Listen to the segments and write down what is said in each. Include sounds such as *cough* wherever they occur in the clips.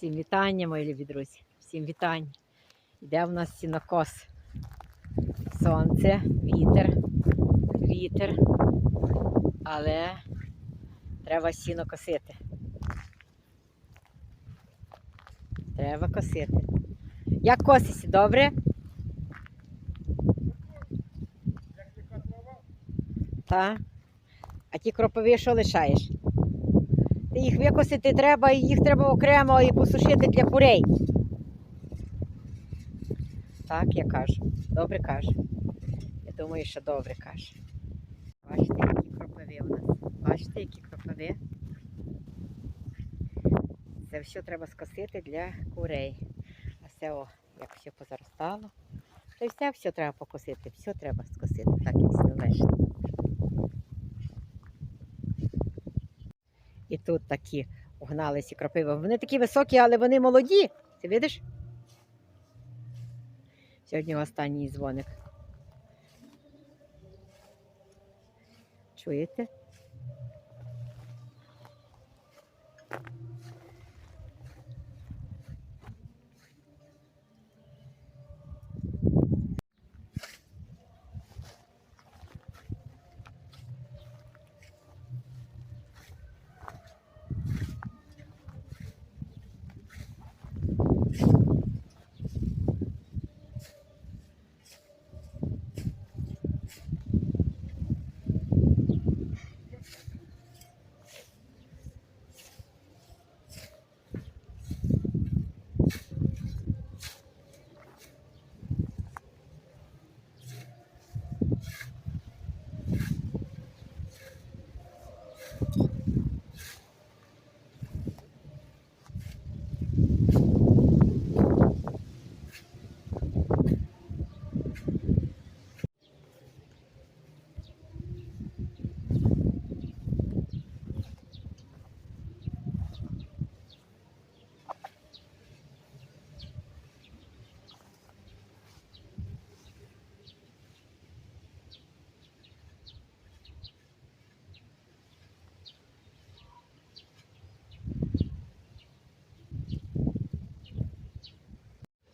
Всім вітання, мої любі друзі. Всім вітання. Йде в нас сінокос. Сонце, вітер, вітер. Але треба сіно косити. Треба косити. Як коситься, добре? Так. А ті кропові що лишаєш? Їх викосити треба, і їх треба окремо і посушити для курей. Так, я кажу. Добре кажу. Я думаю, що добре кажу. Бачите, які кропиві у нас. Бачите, які кропиві? Це все треба скосити для курей. А все, о, як все позаростало. Та й все, все треба покосити, все треба скосити, так як все належить. І тут такі угналися кропиви. Вони такі високі, але вони молоді. Ти видиш? Сьогодні останній дзвоник. Чуєте?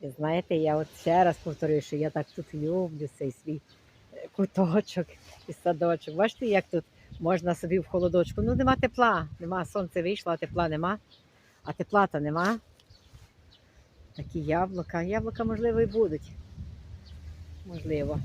І знаєте, я от ще раз повторюю, що я так тут люблю цей свій е, куточок і садочок. Бачите, як тут можна собі в холодочку. Ну, нема тепла, нема, сонце вийшло, а тепла нема. А тепла то нема. Такі яблука. Яблука, можливо, і будуть. Можливо.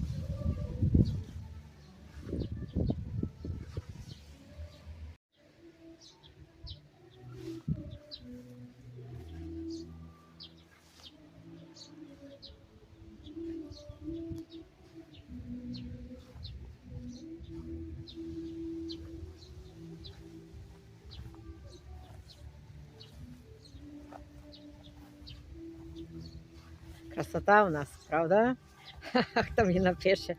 Красота у нас, правда? *laughs* Хто мені напише?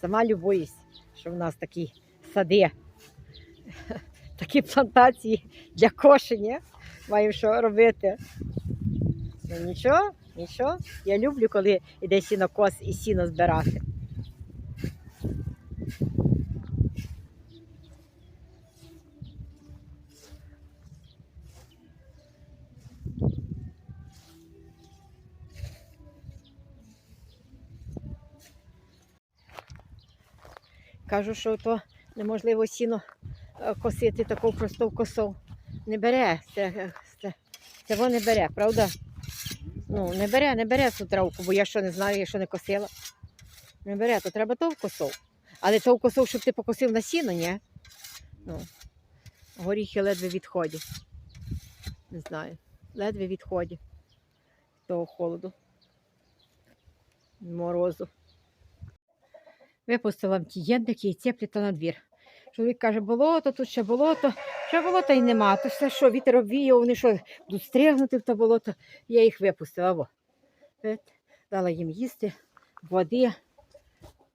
Сама любуюсь, що в нас такі сади, *laughs* такі плантації для кошення. Маємо що робити. Ну нічого, нічого. Я люблю, коли йде сінокос і сіно збирати. Кажу, що то неможливо сіно е, косити таку просту косу. Не бере, це, е, це, воно не бере, правда? Ну, не бере, не бере цю травку, бо я що не знаю, я що не косила. Не бере, то треба товку косов. Але товку косов, щоб ти покосив на сіно, ні? Ну, горіхи ледве відходять. Не знаю. Ледве відходять того холоду. Морозу. Випустила ті єдники і цепліта на двір. Чоловік каже, болото, тут ще болото, ще болота й нема. То все що, вітер обвіяв, вони що, будуть стригнути в те болото. Я їх випустила. Во. Дала їм їсти, води,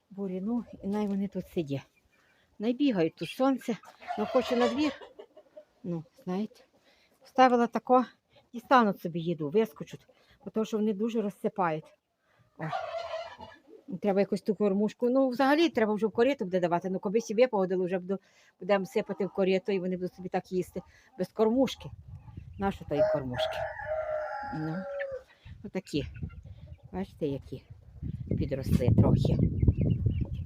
буріну, і най вони тут сидять. Найбігають тут сонце, ну хоче на двір. Ну, знаєте, вставила тако і стануть собі їду, вискочуть, бо тому що вони дуже розсипають. О. Треба якусь ту кормушку. Ну, взагалі треба вже в корито буде давати. Ну, коби собі погодили, вже буду, будемо сипати в корито, і вони будуть собі так їсти без кормушки. Нащо тої кормушки? Ну, отакі. Бачите, які підросли трохи.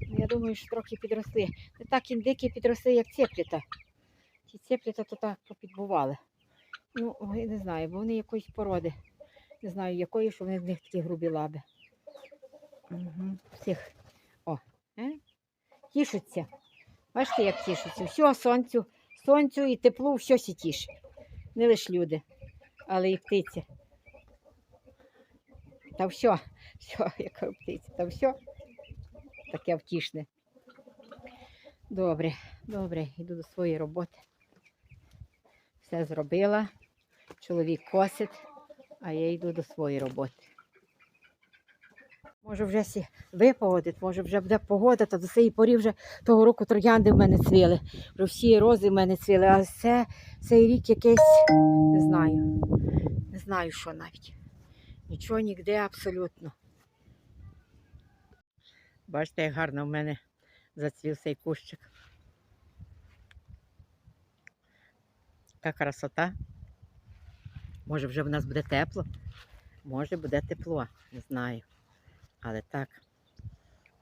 Ну, Я думаю, що трохи підросли. Не так індики підросли, як цепліта. Ті цепліта то так попідбували. Ну, ой, не знаю, бо вони якоїсь породи. Не знаю, якої, що в них такі грубі лаби. Угу. Всіх. О, е? тішуться. Бачите, як тішуться. Все, сонцю, сонцю і теплу, все сі тішить. Не лише люди, але і птиці. Та все, все, *laughs* яка птиця, та все таке втішне. Добре, добре, йду до своєї роботи. Все зробила. Чоловік косить, а я йду до своєї роботи. Може вже сі випогодить, може вже буде погода, та до цієї порі вже того року троянди в мене цвіли. Вже всі рози в мене цвіли, а це цей рік якийсь не знаю. Не знаю, що навіть. Нічого ніде абсолютно. Бачите, як гарно в мене зацвів цей кущик. Така красота. Може, вже в нас буде тепло? Може, буде тепло, не знаю. Але так,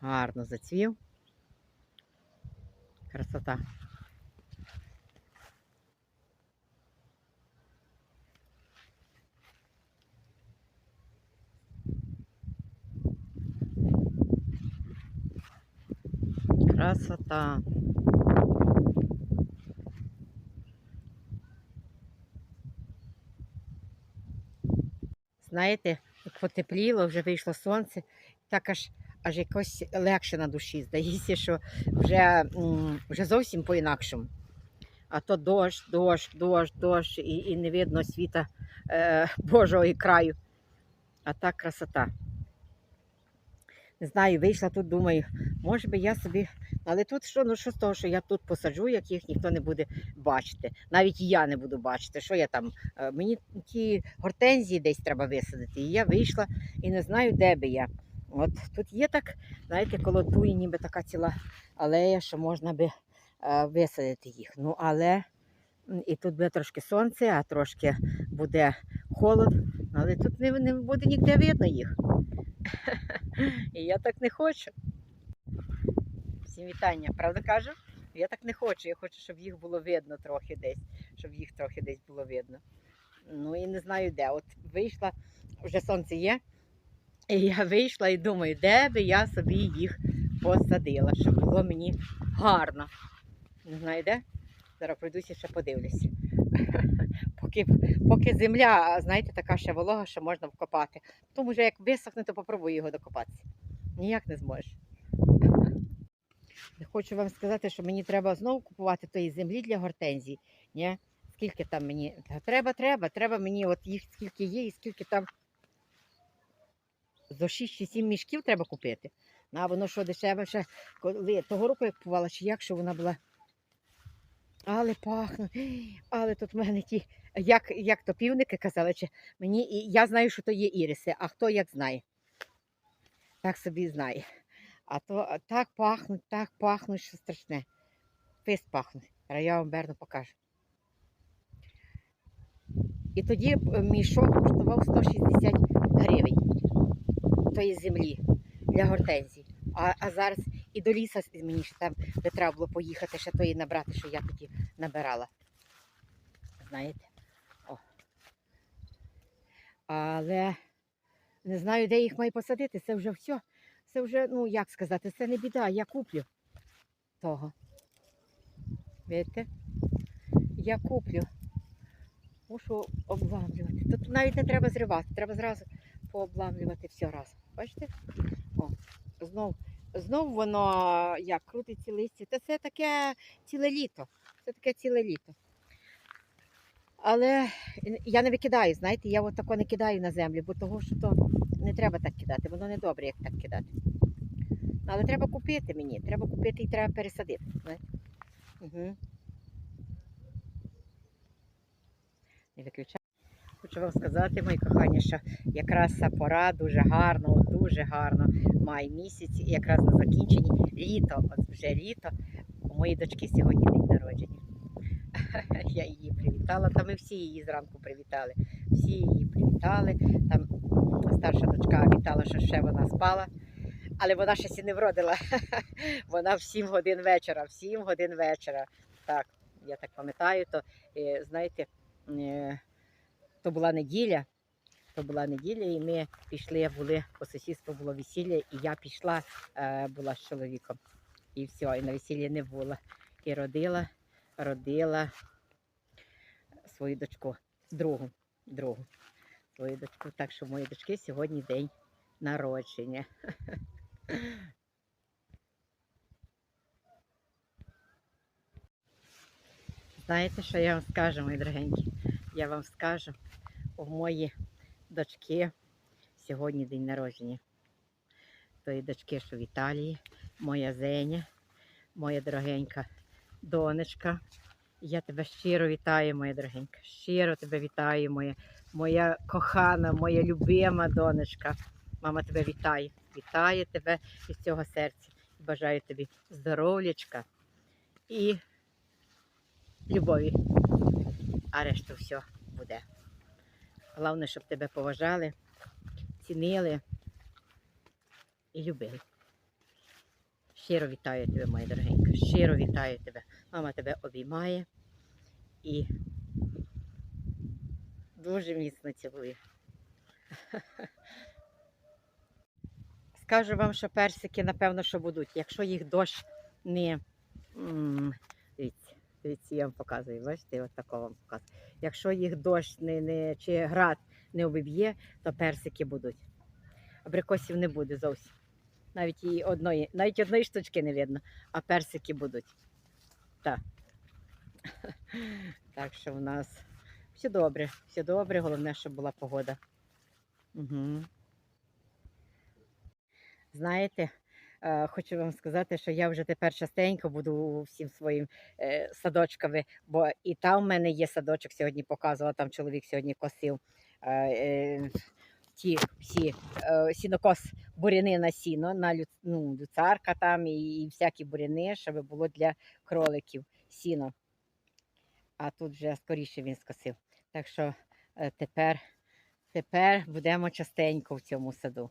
гарно зацвів. Красота. Красота. Знаєте, як потепліло, вже вийшло сонце, так аж, аж якось легше на душі. Здається, що вже, вже зовсім по-інакшому. А то дощ, дощ, дощ, дощ, і, і не видно світа е, *laughs* Божого і краю. А так красота. Не знаю, вийшла тут, думаю, може би я собі. Але тут що, ну що з того, що я тут посаджу, як їх ніхто не буде бачити. Навіть я не буду бачити, що я там. е, Мені ті гортензії десь треба висадити. І я вийшла і не знаю, де би я. От тут є так, знаєте, коло туї ніби така ціла алея, що можна би е, висадити їх. Ну, але і тут буде трошки сонце, а трошки буде холод. Але тут не, не буде ніде видно їх. *laughs* І я так не хочу. Всім вітання, правда кажу? Я так не хочу. Я хочу, щоб їх було видно трохи десь, щоб їх трохи десь було видно. Ну і не знаю де. От вийшла, вже сонце є. *laughs* І я вийшла і думаю, де би я собі їх посадила, щоб було мені гарно. Не знаю де. Зараз пройдуся ще подивлюся. *laughs* Поки, поки земля, знаєте, така ще волога, що можна вкопати. Тому вже як висохне, то попробую його докопатися. Ніяк не зможеш. *laughs* Хочу вам сказати, що мені треба знову купувати тої землі для гортензій. Ні? Скільки там мені. Треба, треба, треба мені, от їх скільки є, і скільки там. Зо 6 чи 7 мішків треба купити. А воно що дешеве ще, коли того року я купувала, чи як, що вона була. Але пахне, але тут в мене ті, як, як то півники казали, чи мені, я знаю, що то є іриси, а хто як знає. Так собі знає. А то так пахнуть, так пахнуть, що страшне. Фист пахне. Я вам берну покажу. І тоді е, мішок коштував 160 гривень тої землі для гортензій. А, а зараз і до ліса мені ще там де треба було поїхати, ще тої набрати, що я тоді набирала. Знаєте? О. Але не знаю, де їх маю посадити. Це вже все. Це вже, ну як сказати, це не біда, я куплю того. Видите? Я куплю. Мушу обламлювати. Тут навіть не треба зривати, треба зразу пообламлювати все разом. Бачите? О, знов, знов воно як крутиться листя. Та це таке ціле літо. Це таке ціле літо. Але я не викидаю, знаєте, я от не кидаю на землю, бо того, що то не треба так кидати, воно не добре, як так кидати. Але треба купити мені, треба купити і треба пересадити. Знаєте? Угу. Не виключаю. Хочу вам сказати, мої кохані, що якраз пора дуже гарно, дуже гарно. Май місяць, і якраз на закінченні літо, от вже літо. У моєї дочки сьогодні день народження. *laughs* Я її привітала. Та ми всі її зранку привітали. Всі її привітали. Там старша дочка вітала, що ще вона спала. Але вона ще сі не вродила. *laughs* Вона в 7 годин вечора, в 7 годин вечора. Так, я так пам'ятаю, то е, знаєте, е, то була неділя. То була неділя, і ми пішли, були по сусідству було весілля, і я пішла, е, була з чоловіком. І все, і на весіллі не було. І родила, родила свою дочку, другу, другу свою дочку. Так що в моєї дочки сьогодні день народження. *laughs* Знаєте, що я вам скажу, мої дорогенькі? Я вам скажу, у моєї дочки сьогодні день народження. Тої дочки, що в Італії, моя Зеня, моя дорогенька донечка. Я тебе щиро вітаю, моя дорогенька. Щиро тебе вітаю, моя, моя кохана, моя любима донечка. Мама тебе вітає. Вітає тебе із цього серця. Бажаю тобі здоров'ячка і любові. А решту все буде. Головне, щоб тебе поважали, цінили і любили. Щиро вітаю тебе, моя дорогенька. Щиро вітаю тебе. Мама тебе обіймає і дуже міцно цілує. *laughs* Скажу вам, що персики, напевно, що будуть. Якщо їх дощ не. Дивіться, я вам показую, бачите, от такого вам показую. Якщо їх дощ не, не, чи град не обіб'є, то персики будуть. Абрикосів не буде зовсім. Навіть і одної, навіть одної штучки не видно, а персики будуть. Так. *laughs* Так що в нас все добре, все добре, головне, щоб була погода. Угу. Знаєте, хочу вам сказати, що я вже тепер частенько буду всім своїм е, садочками, бо і там в мене є садочок, сьогодні показувала, там чоловік сьогодні косив. е, е, Ті всі е, сінокос буряни на сіно, на лю, ну, люцарка там і, і всякі буряни, щоб було для кроликів сіно. А тут вже скоріше він скосив. Так що е, тепер, тепер будемо частенько в цьому саду.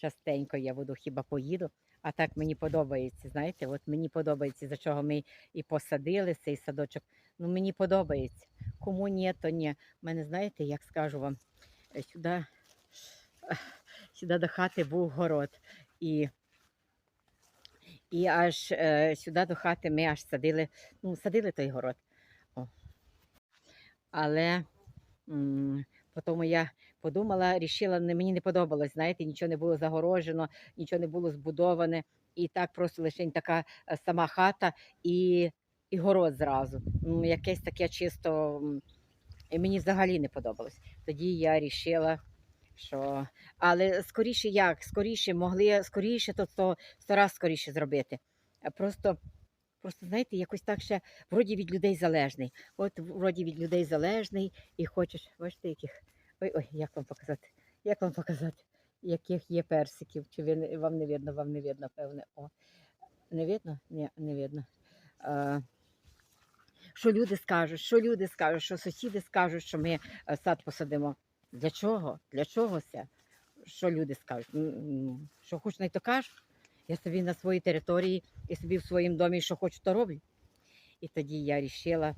Частенько я буду хіба поїду. А так мені подобається. Знаєте, от мені подобається, за чого ми і посадили цей садочок. Ну мені подобається. Кому ні, то ні. Мене, знаєте, як скажу вам, е, сюди, *laughs* сюди до хати був город. І, і аж е, сюди до хати ми аж садили, ну, садили той город. О. Але м, потім я подумала, рішила, не, мені не подобалось, знаєте, нічого не було загорожено, нічого не було збудоване. І так просто лише така е, сама хата і, і город зразу. Ну, якесь таке чисто. І мені взагалі не подобалось. Тоді я рішила, що. Але скоріше як? Скоріше могли, скоріше, то сто, сто раз скоріше зробити. Просто, просто, знаєте, якось так ще вроді від людей залежний. От вроді від людей залежний і хочеш, бачите, яких. Ой, ой, як вам показати? Як вам показати, яких є персиків? Чи ви, вам не видно, вам не видно, певне. О. Не видно? Ні, не видно. А, що люди скажуть, що люди скажуть, що сусіди скажуть, що ми е, сад посадимо. Для чого? Для чого це? Що люди скажуть? Що хоч не то кажуть. Я собі на своїй території і собі в своєму домі, що хочу, то роблю. І тоді я вирішила,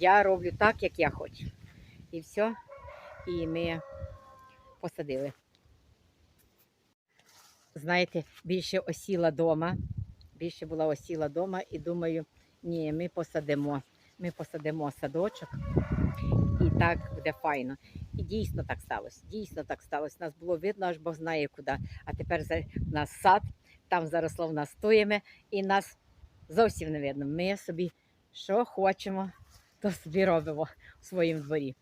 я роблю так, як я хочу. І все. І ми посадили. Знаєте, більше осіла дома. Більше була осіла дома і думаю, ні, ми посадимо. Ми посадимо садочок, і так буде файно. І дійсно так сталося. Дійсно так сталося. Нас було видно, аж Бог знає куди. А тепер в нас сад, там заросло в нас стоїме, і нас зовсім не видно. Ми собі що хочемо, то собі робимо в своїм дворі.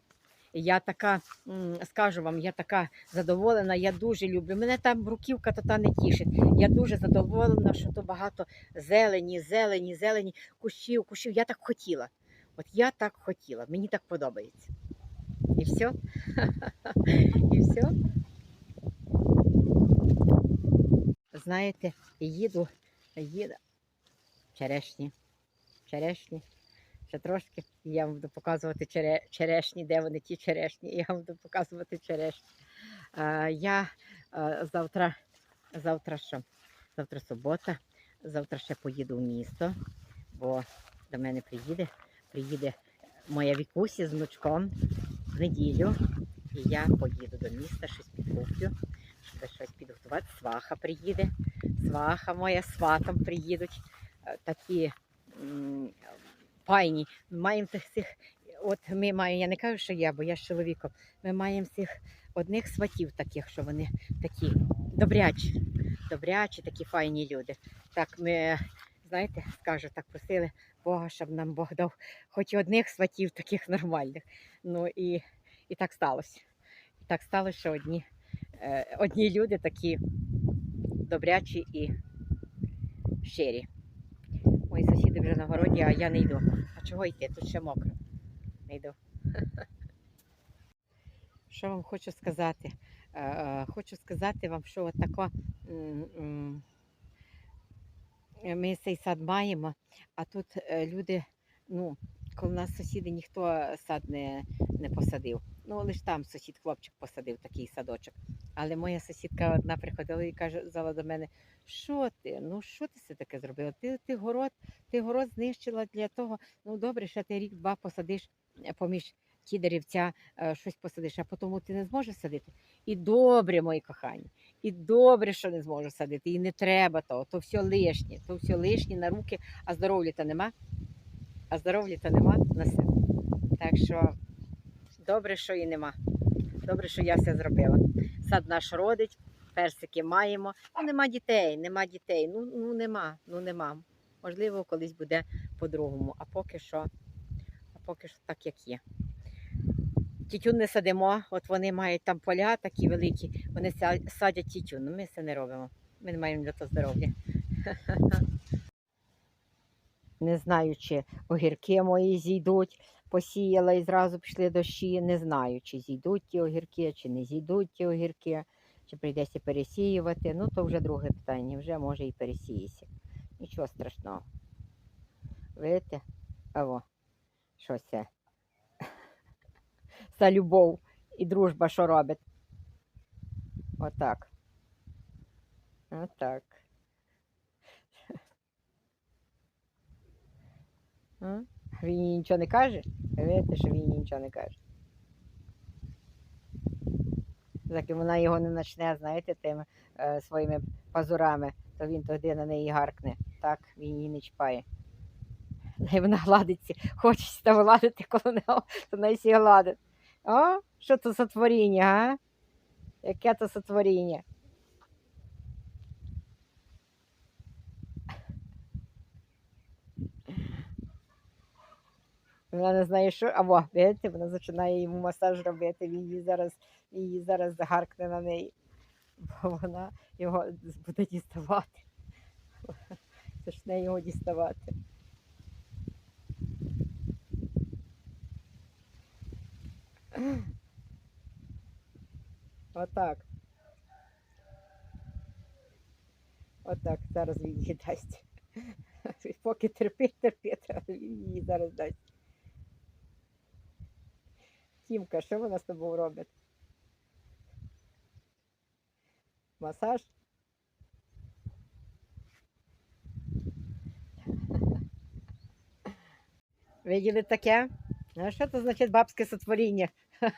Я така, скажу вам, я така задоволена, я дуже люблю. Мене там бруківка то та не тішить. Я дуже задоволена, що то багато зелені, зелені, зелені, кущів, кущів. Я так хотіла. От я так хотіла, мені так подобається. І все. *laughs* І все. Знаєте, їду, їду черешні. черешні. Ще трошки. І я вам буду показувати чере, черешні, де вони ті черешні. І я вам буду показувати черешні. Я завтра, завтра що? Завтра субота. Завтра ще поїду в місто, бо до мене приїде. Приїде моя Вікусі з внучком в неділю. І я поїду до міста, щось підкуплю, щоб щось підготувати. Сваха приїде. Сваха моя сватом приїдуть. Е, Такі файні. Ми маємо тих цих. От ми маємо, я не кажу, що я, бо я з чоловіком. Ми маємо цих одних сватів таких, що вони такі добрячі, добрячі, такі файні люди. Так ми, знаєте, скажу, так просили Бога, щоб нам Бог дав хоч одних сватів таких нормальних. Ну і, і так сталося. І так сталося, що одні, е, одні люди такі добрячі і щирі. Мої сусіди вже на городі, а я не йду. А чого йти? Тут ще мокро. Не йду. *laughs* Що вам хочу сказати? Е, е, Хочу сказати вам, що от ми цей сад маємо, а тут е, люди, ну, коли у нас сусіди ніхто сад не, не посадив. Ну, лише там сусід хлопчик посадив такий садочок. Але моя сусідка одна приходила і каже, казала до мене, що ти? Ну що ти це таке зробила? Ти, ти город, ти город знищила для того. Ну добре, ще ти рік-два посадиш е, поміж ті деревця, е, щось посадиш, а потім ти не зможеш садити. І добре, мої кохані, і добре, що не зможу садити, і не треба того, то все лишнє, то все лишнє на руки, а здоров'я-то нема. А здоров'я-то нема на все. Так що добре, що і нема. Добре, що я все зробила. Сад наш родить, персики маємо. Ну, нема дітей, нема дітей. Ну, ну нема, ну нема. Можливо, колись буде по-другому. А поки що, а поки що так, як є. Тютюн не садимо, от вони мають там поля такі великі, вони садять тютюн. Ну, ми це не робимо. Ми не маємо для того здоров'я. *laughs* Не знаю, чи огірки мої зійдуть, посіяла і зразу пішли дощі. Не знаю, чи зійдуть ті огірки, чи не зійдуть ті огірки, чи прийдеться пересіювати. Ну, то вже друге питання, вже може і пересіється. Нічого страшного. Видите? Аво, що це? *laughs* За любов і дружба, що робить. Отак. Отак. Він їй нічого не каже? Ви Видите, що він їй нічого не каже. Заки вона його не почне, знаєте, тими е, своїми пазурами, то він тоді на неї гаркне. Так, він її не чіпає. І вона гладиться, хочеться гладити коло нього, то неї всі гладить. О, що це за творіння, а? Яке це сотворіння? Вона не знає, що. Або, видите, вона починає йому масаж робити. Він її зараз, її зараз загаркне на неї. Бо вона його буде діставати. Почне його діставати. Отак. Отак. Зараз він її дасть. Поки терпить, а він її зараз дасть. Тімка, що вона з тобою робить? Масаж? Виділи таке? А що це значить бабське сотворіння? *laughs*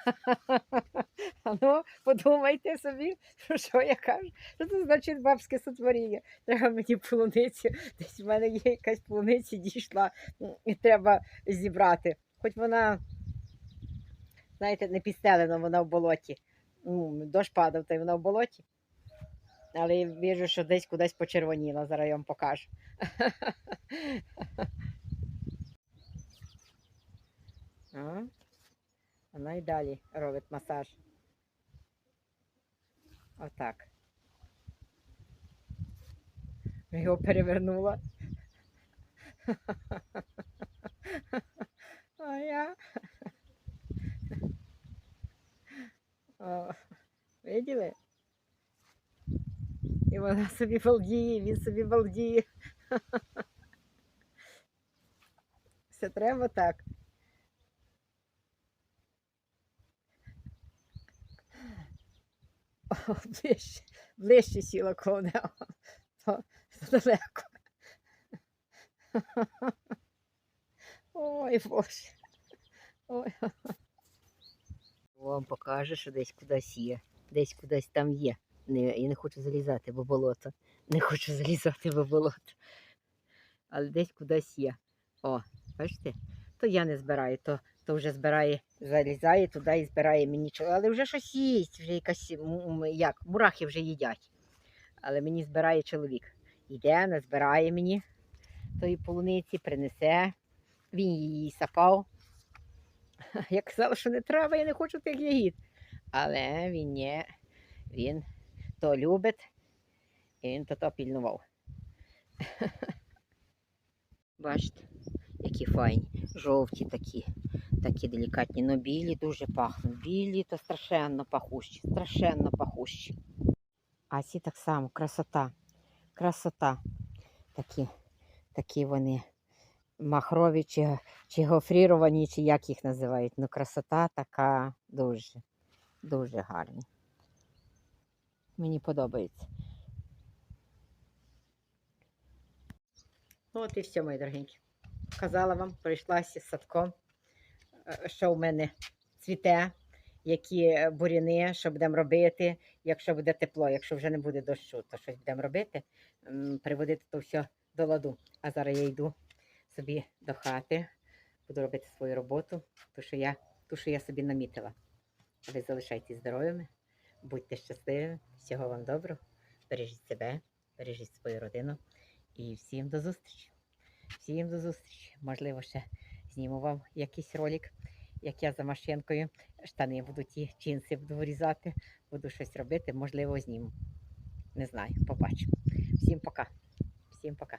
А ну, подумайте собі, що я кажу. Що це значить бабське сотворіння? Треба мені полуницю. Десь в мене є якась полуниця дійшла, і треба зібрати. Хоч вона, знаєте, не підстелена, вона в болоті. Ну, дощ падав, та й вона в болоті. Але я бачу, що десь кудись почервоніла, зараз я вам покажу. *laughs* Вона і далі робить масаж. Отак. Його перевернула. *laughs* А я. *laughs* Виділи? І вона собі балдіє, він собі балдіє. Це *laughs* треба так. *laughs* О, ближче, ближче сіла. То, то далеко. Ой, Боже. Ой. Вам покаже, що десь кудись є. Десь кудись там є. Не, я не хочу залізати, бо болото. Не хочу залізати, бо болото. Але десь кудись є. О, бачите? То я не збираю, то, то вже збирає, залізає туди і збирає мені чого. Але вже щось їсть, вже якась як, мурахи вже їдять. Але мені збирає чоловік. Йде, назбирає мені тої полуниці, принесе. Він її сапав. *laughs* Я казала, що не треба, я не хочу тих ягід. Але він ні, він то любить, і він то то пільнував. *laughs* Бачите, які файні, жовті такі, такі делікатні, но білі дуже пахнуть. Білі то страшенно пахущі, страшенно пахущі. А ці так само, красота, красота. Такі, такі вони махрові чи, чи гофріровані, чи як їх називають. Ну, красота така дуже, дуже гарна. Мені подобається. Ну, от і все, мої дорогенькі. Казала вам, прийшлася з садком, е, що в мене цвіте, які буряни, що будемо робити, якщо буде тепло, якщо вже не буде дощу, то щось будемо робити, приводити то все до ладу. А зараз я йду собі до хати, буду робити свою роботу, ту, що я, ту, що я собі намітила. Ви залишайтесь здоровими, будьте щасливими, всього вам доброго, бережіть себе, бережіть свою родину і всім до зустрічі. Всім до зустрічі. Можливо, ще зніму вам якийсь ролик, як я за машинкою. Штани буду ті, джинси буду вирізати, буду щось робити, можливо, зніму. Не знаю, побачимо. Всім пока.